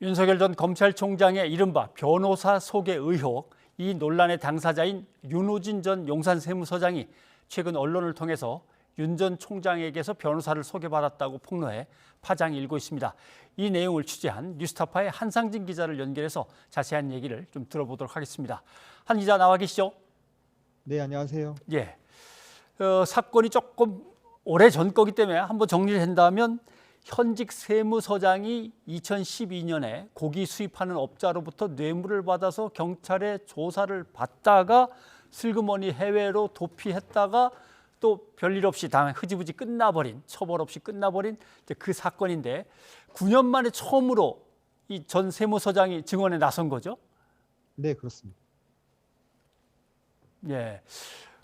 윤석열 전 검찰총장의 이른바 변호사 소개 의혹, 이 논란의 당사자인 윤호진 전 용산세무서장이 최근 언론을 통해서 윤 전 총장에게서 변호사를 소개받았다고 폭로해 파장이 일고 있습니다. 이 내용을 취재한 뉴스타파의 한상진 기자를 연결해서 자세한 얘기를 좀 들어보도록 하겠습니다. 한 기자 나와 계시죠? 네, 안녕하세요. 예. 어, 사건이 조금 오래 전 거기 때문에 한번 정리를 한다면 현직 세무서장이 2012년에 고기 수입하는 업자로부터 뇌물을 받아서 경찰에 조사를 받다가 슬그머니 해외로 도피했다가 또 별일 없이 당 흐지부지 끝나버린 처벌 없이 끝나버린 그 사건인데 9년 만에 처음으로 이 전 세무서장이 증언에 나선 거죠. 네, 그렇습니다. 예.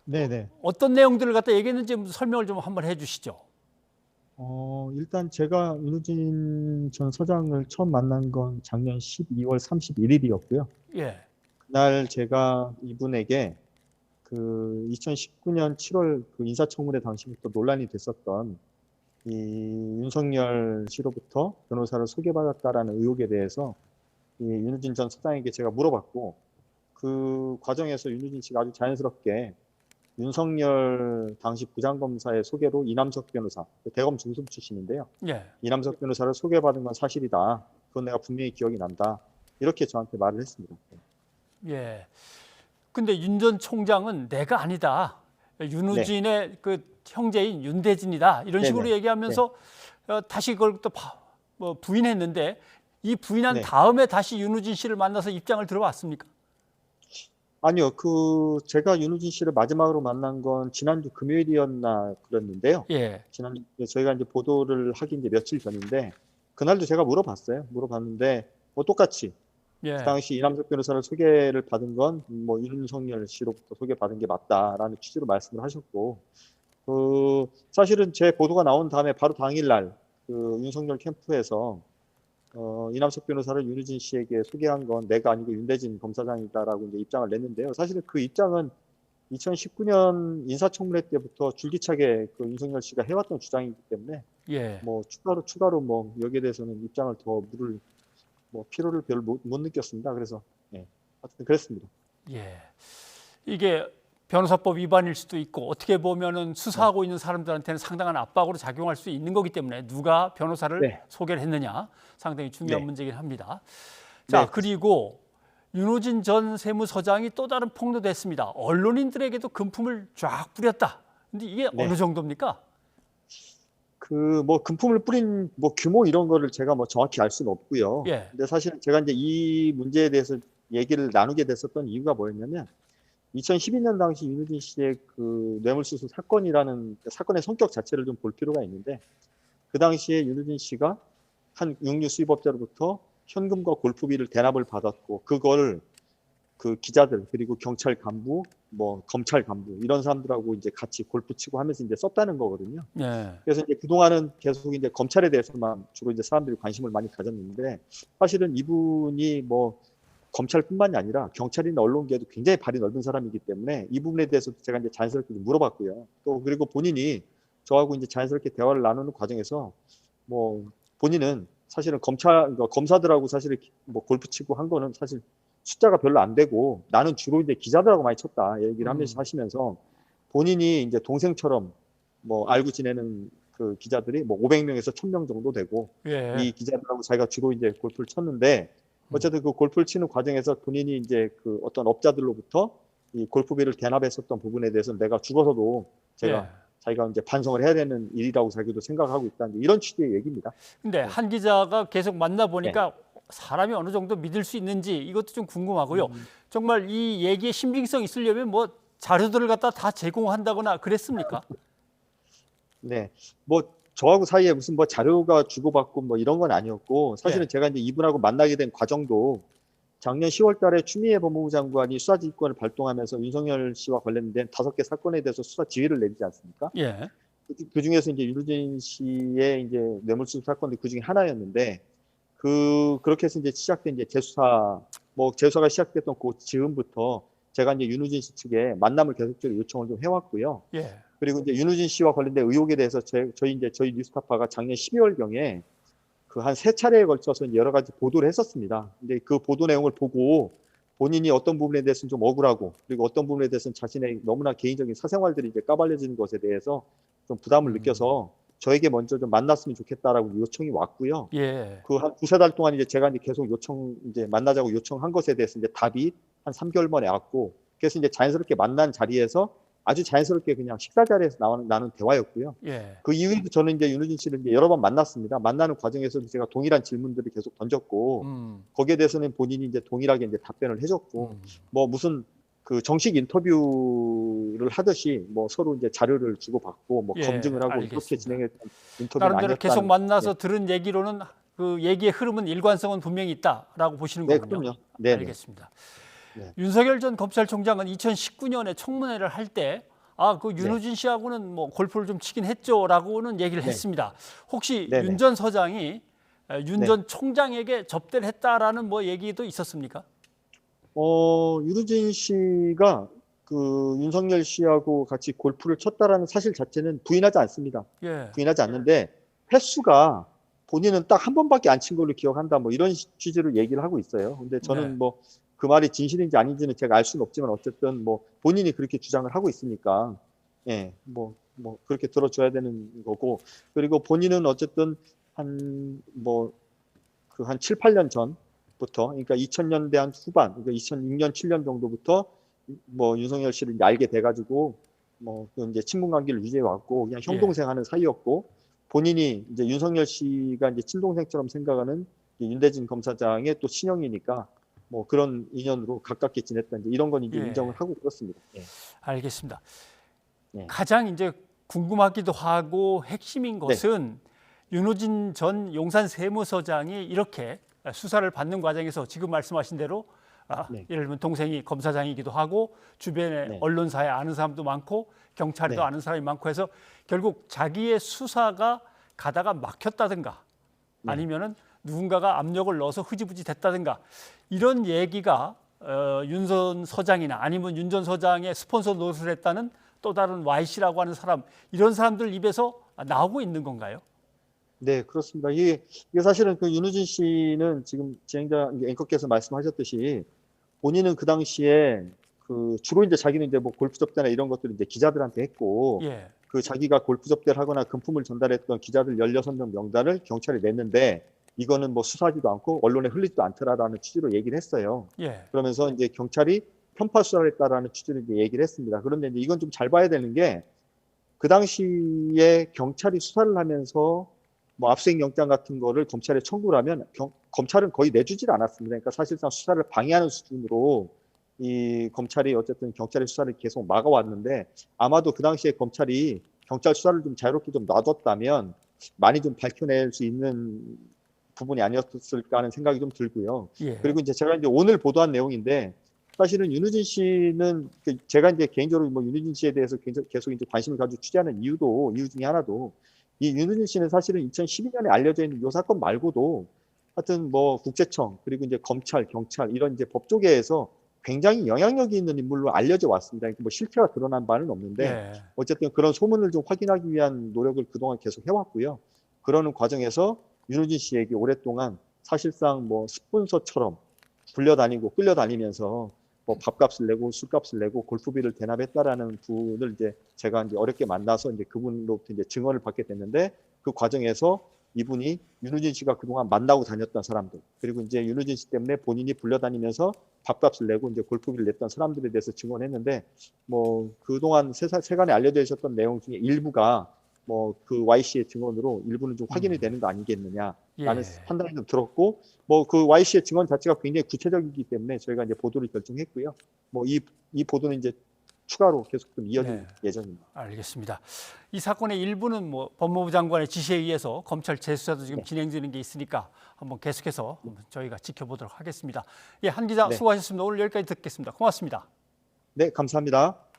네, 네. 어떤 내용들을 갖다 얘기했는지 설명을 좀 한번 해주시죠. 어, 일단 제가 윤우진 전 서장을 처음 만난 건 작년 12월 31일이었고요. 예. 그날 제가 이분에게 그 2019년 7월 그 인사청문회 당시부터 논란이 됐었던 이 윤석열 씨로부터 변호사를 소개받았다라는 의혹에 대해서 이 윤우진 전 서장에게 제가 물어봤고 그 과정에서 윤우진 씨가 아주 자연스럽게 윤석열 당시 부장검사의 소개로 이남석 변호사, 그 대검 중수부 출신인데요. 예. 이남석 변호사를 소개받은 건 사실이다. 그건 내가 분명히 기억이 난다. 이렇게 저한테 말을 했습니다. 예. 근데 윤 전 총장은 내가 아니다. 윤우진의 그 형제인 윤대진이다. 이런 식으로 네네. 얘기하면서 어, 다시 그걸 또 바- 뭐 부인했는데 이 부인한 네. 다음에 다시 윤우진 씨를 만나서 입장을 들어봤습니까? 아니요, 그 제가 윤우진 씨를 마지막으로 만난 건 지난주 금요일이었나 그랬는데요. 예. 지난 저희가 이제 보도를 하기 이제 며칠 전인데 그날도 제가 물어봤어요. 물어봤는데 뭐 똑같이 예. 그 당시 이남석 변호사를 소개를 받은 건 뭐 윤석열 씨로부터 소개받은 게 맞다라는 취지로 말씀을 하셨고 그 사실은 제 보도가 나온 다음에 바로 당일날 그 윤석열 캠프에서 어, 이남석 변호사를 윤우진 씨에게 소개한 건 내가 아니고 윤대진 검사장이다라고 이제 입장을 냈는데요. 사실은 그 입장은 2019년 인사청문회 때부터 줄기차게 그 윤석열 씨가 해왔던 주장이기 때문에 예. 뭐 추가로 추가로 뭐 여기에 대해서는 입장을 더 물을 뭐 필요를 별로 못, 못 느꼈습니다. 그래서 예, 하여튼 그랬습니다. 예. 이게 변호사법 위반일 수도 있고 어떻게 보면은 수사하고 있는 사람들한테는 상당한 압박으로 작용할 수 있는 거기 때문에 누가 변호사를 네. 소개를 했느냐 상당히 중요한 네. 문제긴 합니다. 자 네, 그리고 윤호진 전 세무서장이 또 다른 폭로도 했습니다. 언론인들에게도 금품을 쫙 뿌렸다. 근데 이게 네. 어느 정도입니까? 그 뭐 금품을 뿌린 뭐 규모 이런 거를 제가 뭐 정확히 알 수는 없고요. 예. 근데 사실 제가 이제 이 문제에 대해서 얘기를 나누게 됐었던 이유가 뭐였냐면 2012년 당시 윤우진 씨의 그 뇌물수수 사건이라는 그 사건의 성격 자체를 좀 볼 필요가 있는데 그 당시에 윤우진 씨가 한 육류 수입업자로부터 현금과 골프비를 대납을 받았고 그걸 그 기자들 그리고 경찰 간부 뭐 검찰 간부 이런 사람들하고 이제 같이 골프 치고 하면서 이제 썼다는 거거든요. 예. 그래서 이제 그동안은 계속 이제 검찰에 대해서만 주로 이제 사람들이 관심을 많이 가졌는데 사실은 이분이 뭐 검찰뿐만이 아니라 경찰이나 언론계에도 굉장히 발이 넓은 사람이기 때문에 이 부분에 대해서도 제가 이제 자연스럽게 좀 물어봤고요. 또 그리고 본인이 저하고 이제 자연스럽게 대화를 나누는 과정에서 뭐 본인은 사실은 검찰 그러니까 검사들하고 사실 뭐 골프 치고 한 거는 사실 숫자가 별로 안 되고 나는 주로 이제 기자들하고 많이 쳤다 얘기를 하면서 음. 하시면서 본인이 이제 동생처럼 뭐 알고 지내는 그 기자들이 뭐 500명에서 1000명 정도 되고 예. 이 기자들하고 자기가 주로 이제 골프를 쳤는데 어쨌든 그 골프를 치는 과정에서 본인이 이제 그 어떤 업자들로부터 이 골프비를 대납했었던 부분에 대해서 내가 죽어서도 제가 예. 자기가 이제 반성을 해야 되는 일이라고 자기도 생각하고 있다는 이런 취지의 얘기입니다. 근데 한 기자가 계속 만나 보니까 사람이 어느 정도 믿을 수 있는지 이것도 좀 궁금하고요. 정말 이 얘기에 신빙성 있으려면 뭐 자료들을 갖다 다 제공한다거나 그랬습니까? 네. 뭐 저하고 사이에 무슨 뭐 자료가 주고받고 뭐 이런 건 아니었고 사실은 네. 제가 이제 이분하고 만나게 된 과정도 작년 10월 달에 추미애 법무부 장관이 수사 지휘권을 발동하면서 윤석열 씨와 관련된 다섯 개 사건에 대해서 수사 지휘를 내리지 않습니까? 예. 그 중에서 이제 윤우진 씨의 이제 뇌물수수 사건도 그 중에 하나였는데 그 그렇게 해서 이제 시작된 이제 재수사 뭐 재수사가 시작됐던 그 즈음부터 제가 이제 윤우진 씨 측에 만남을 계속적으로 요청을 좀 해왔고요. 예. 그리고 이제 윤우진 씨와 관련된 의혹에 대해서 제, 저희 이제 저희 뉴스타파가 작년 12월 경에 그 한 세 차례에 걸쳐서 여러 가지 보도를 했었습니다. 근데 그 보도 내용을 보고 본인이 어떤 부분에 대해서는 좀 억울하고 그리고 어떤 부분에 대해서는 자신의 너무나 개인적인 사생활들이 이제 까발려지는 것에 대해서 좀 부담을 음. 느껴서 저에게 먼저 좀 만났으면 좋겠다라고 요청이 왔고요. 예. 그 한 두세 달 동안 이제 제가 이제 계속 요청 이제 만나자고 요청한 것에 대해서 이제 답이 한 3개월 만에 왔고 그래서 이제 자연스럽게 만난 자리에서 아주 자연스럽게 그냥 식사 자리에서 나오는 나는 대화였고요. 예. 그 이후에도 저는 이제 윤우진 씨를 이제 여러 번 만났습니다. 만나는 과정에서도 제가 동일한 질문들을 계속 던졌고 음. 거기에 대해서는 본인이 이제 동일하게 이제 답변을 해줬고 음. 뭐 무슨 그 정식 인터뷰를 하듯이 뭐 서로 이제 자료를 주고받고 뭐 예, 검증을 하고 알겠습니다. 이렇게 진행했던 인터뷰는 나름대로 아니었다는 계속 만나서 네. 들은 얘기로는 그 얘기의 흐름은 일관성은 분명히 있다라고 보시는 네, 거군요. 그럼요. 네, 네. 알겠습니다. 네. 윤석열 전 검찰총장은 2019년에 청문회를 할 때 아, 그 윤호진 씨하고는 뭐 골프를 좀 치긴 했죠라고는 얘기를 네. 했습니다. 혹시 네, 네. 윤전 서장이 윤 전 총장에게 접대를 했다라는 뭐 얘기도 있었습니까? 어, 유르진 씨가 그 윤석열 씨하고 같이 골프를 쳤다라는 사실 자체는 부인하지 않습니다. 예. 부인하지 않는데 횟수가 본인은 딱 한 번밖에 안 친 걸로 기억한다 뭐 이런 시- 취지로 얘기를 하고 있어요. 근데 저는 네. 뭐 그 말이 진실인지 아닌지는 제가 알 수는 없지만 어쨌든 뭐 본인이 그렇게 주장을 하고 있으니까 예, 뭐, 뭐 그렇게 들어줘야 되는 거고 그리고 본인은 어쨌든 한 뭐 그 한 7, 8년 전부터 그러니까 2000년대 한 후반 그러니까 2006년, 7년 정도부터 뭐 윤석열 씨를 이제 알게 돼가지고 뭐그 이제 친분 관계를 유지해 왔고 그냥 형 예. 동생 하는 사이였고 본인이 이제 윤석열 씨가 이제 친동생처럼 생각하는 이 윤대진 검사장의 또 친형이니까 뭐 그런 인연으로 가깝게 지냈다 이제 이런 건 이제 예. 인정을 하고 그렇습니다. 예. 알겠습니다. 네. 가장 이제 궁금하기도 하고 핵심인 것은 윤호진 전 용산 세무서장이 이렇게 수사를 받는 과정에서 지금 말씀하신 대로 아, 네. 예를 들면 동생이 검사장이기도 하고 주변에 네. 언론사에 아는 사람도 많고 경찰에도 네. 아는 사람이 많고 해서 결국 자기의 수사가 가다가 막혔다든가 네. 아니면은 누군가가 압력을 넣어서 흐지부지 됐다든가 이런 얘기가 어, 윤선 서장이나 아니면 윤 전 서장의 스폰서 노릇을 했다는 또 다른 Y씨라고 하는 사람 이런 사람들 입에서 나오고 있는 건가요? 네, 그렇습니다. 이게, 이게 사실은 그 윤우진 씨는 지금 진행자 앵커께서 말씀하셨듯이 본인은 그 당시에 그 주로 이제 자기는 이제 뭐 골프 접대나 이런 것들을 이제 기자들한테 했고 예, 그 자기가 골프 접대를 하거나 금품을 전달했던 기자들 16명 명단을 경찰에 냈는데 이거는 뭐 수사하지도 않고 언론에 흘리지도 않더라라는 취지로 얘기를 했어요. 예, 그러면서 이제 경찰이 편파 수사를 했다라는 취지로 이제 얘기를 했습니다. 그런데 이제 이건 좀 잘 봐야 되는 게 그 당시에 경찰이 수사를 하면서 뭐 압수수색 영장 같은 거를 검찰에 청구를 하면 경- 검찰은 거의 내주질 않았습니다. 그러니까 사실상 수사를 방해하는 수준으로 이 검찰이 어쨌든 경찰의 수사를 계속 막아왔는데 아마도 그 당시에 검찰이 경찰 수사를 좀 자유롭게 좀 놔뒀다면 많이 좀 밝혀낼 수 있는 부분이 아니었을까 하는 생각이 좀 들고요. 예. 그리고 이제 제가 이제 오늘 보도한 내용인데 사실은 윤우진 씨는 그 제가 이제 개인적으로 뭐 윤우진 씨에 대해서 계속 계속 이제 관심을 가지고 취재하는 이유도 이유 중에 하나도 이 윤우진 씨는 사실은 2012년에 알려져 있는 이 사건 말고도 하여튼 뭐 국세청 그리고 이제 검찰, 경찰 이런 이제 법조계에서 굉장히 영향력이 있는 인물로 알려져 왔습니다. 그러니까 뭐 실체가 드러난 바는 없는데 예. 어쨌든 그런 소문을 좀 확인하기 위한 노력을 그동안 계속 해왔고요. 그러는 과정에서 윤우진 씨에게 오랫동안 사실상 뭐 스폰서처럼 불려다니고 끌려다니면서 뭐 밥값을 내고 술값을 내고 골프비를 대납했다라는 분을 이제 제가 이제 어렵게 만나서 이제 그분으로부터 이제 증언을 받게 됐는데 그 과정에서 이분이 윤우진 씨가 그동안 만나고 다녔던 사람들 그리고 이제 윤우진 씨 때문에 본인이 불려다니면서 밥값을 내고 이제 골프비를 냈던 사람들에 대해서 증언했는데 뭐 그동안 세사, 세간에 알려져 있었던 내용 중에 일부가 뭐 그 Y 씨의 증언으로 일부는 좀 확인이 음. 되는 거 아니겠느냐라는 예. 판단이 좀 들었고 뭐 그 Y 씨의 증언 자체가 굉장히 구체적이기 때문에 저희가 이제 보도를 결정했고요. 뭐 이 이 보도는 이제 추가로 계속 좀 이어질 네. 예정입니다. 알겠습니다. 이 사건의 일부는 뭐 법무부 장관의 지시에 의해서 검찰 재수사도 지금 네. 진행되는 게 있으니까 한번 계속해서 한번 저희가 지켜보도록 하겠습니다. 예, 한 기자 네. 수고하셨습니다. 오늘 여기까지 듣겠습니다. 고맙습니다. 네, 감사합니다.